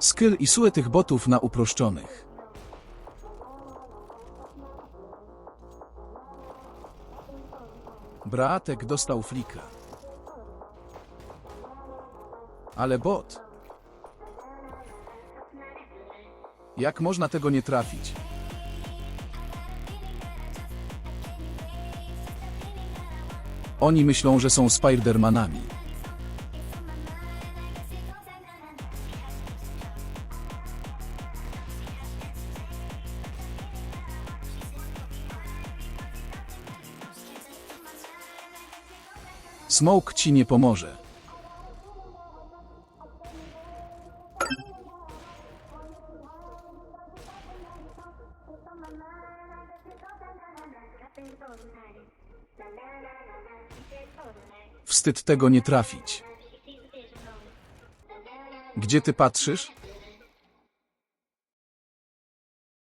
Skill i sue tych botów na uproszczonych. Bratek dostał flika. Ale bot. Jak można tego nie trafić? Oni myślą, że są Spidermanami. Smoke ci nie pomoże. Wstyd tego nie trafić. Gdzie ty patrzysz?